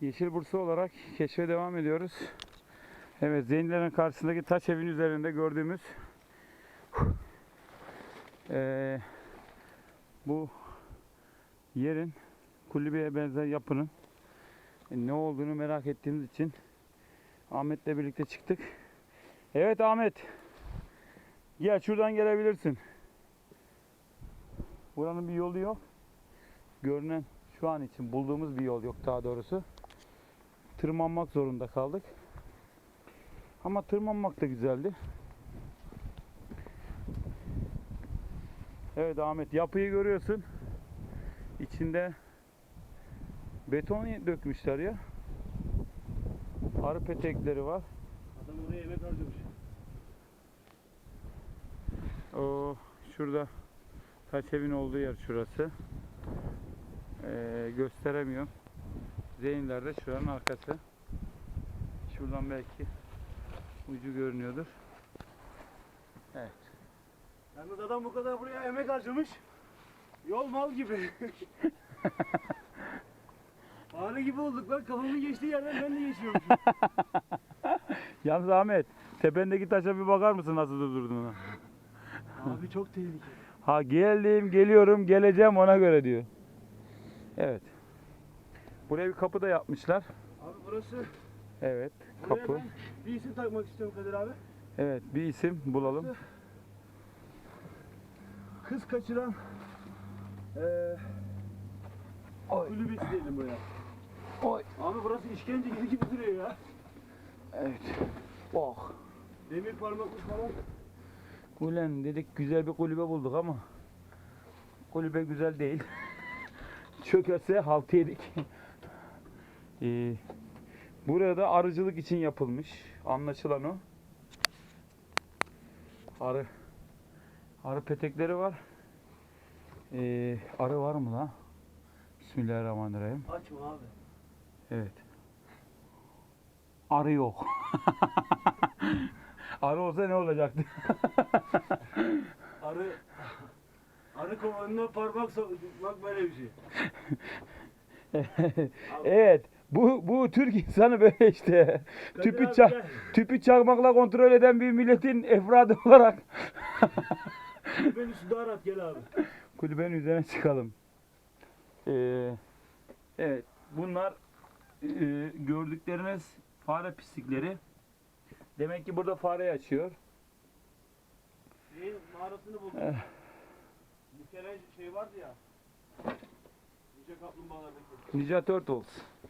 Yeşil Bursa olarak keşfe devam ediyoruz. Evet, Zeynilerin karşısındaki taş evin üzerinde gördüğümüz eee, bu yerin kulübeye benzer yapının ne olduğunu merak ettiğimiz için Ahmet'le birlikte çıktık. Evet Ahmet. Gel şuradan gelebilirsin. Buranın bir yolu yok. Görünen şu an için bulduğumuz bir yol yok daha doğrusu. Tırmanmak zorunda kaldık. Ama tırmanmak da güzeldi. Evet Ahmet yapıyı görüyorsun. İçinde beton dökmüşler ya. Arı petekleri var. Adam oraya yemek harcamış. O şurada taş evin olduğu yer şurası. Ee, gösteremiyorum. Zeynler de şuranın arkası. Şuradan belki ucu görünüyordur. Evet. Yalnız adam bu kadar buraya emek harcamış. Yol mal gibi. Fare gibi olduk lan kafamın geçtiği yerden ben de geçiyormuşum. Yalnız Ahmet, tependeki taşa bir bakar mısın nasıl durduğuna? Abi çok tehlikeli. Ha geldim, geliyorum, geleceğim ona göre diyor. Evet. Buraya bir kapı da yapmışlar. Abi burası Evet, buraya kapı. bir isim takmak istiyorum Kadir abi. Evet, bir isim bulalım. Kız kaçıran eee Oy. kulübesi diyelim buraya. Oy. Abi burası işkence gibi gibi duruyor ya. Evet. Oh. Demir parmaklık falan. Ulan dedik güzel bir kulübe bulduk ama kulübe güzel değil. Çökerse halt yedik. Ee, burada arıcılık için yapılmış. Anlaşılan o. Arı arı petekleri var. Ee, arı var mı lan? Bismillahirrahmanirrahim. Açma abi. Evet. Arı yok. arı olsa ne olacaktı? Arı Arı kovanına parmak sokmak böyle bir şey. evet. Bu bu Türk insanı böyle işte. Tüpü gel. tüpü çakmakla kontrol eden bir milletin efradı olarak Beni sudan at gel abi. kulübenin üzerine çıkalım. Ee, evet. Bunlar e, gördükleriniz fare pislikleri. Demek ki burada fare açıyor. Şeyin mağarasını buldum. Eh. Bir kere şey vardı ya. Yüce kaplumbağalardaki. Ninja Turtles.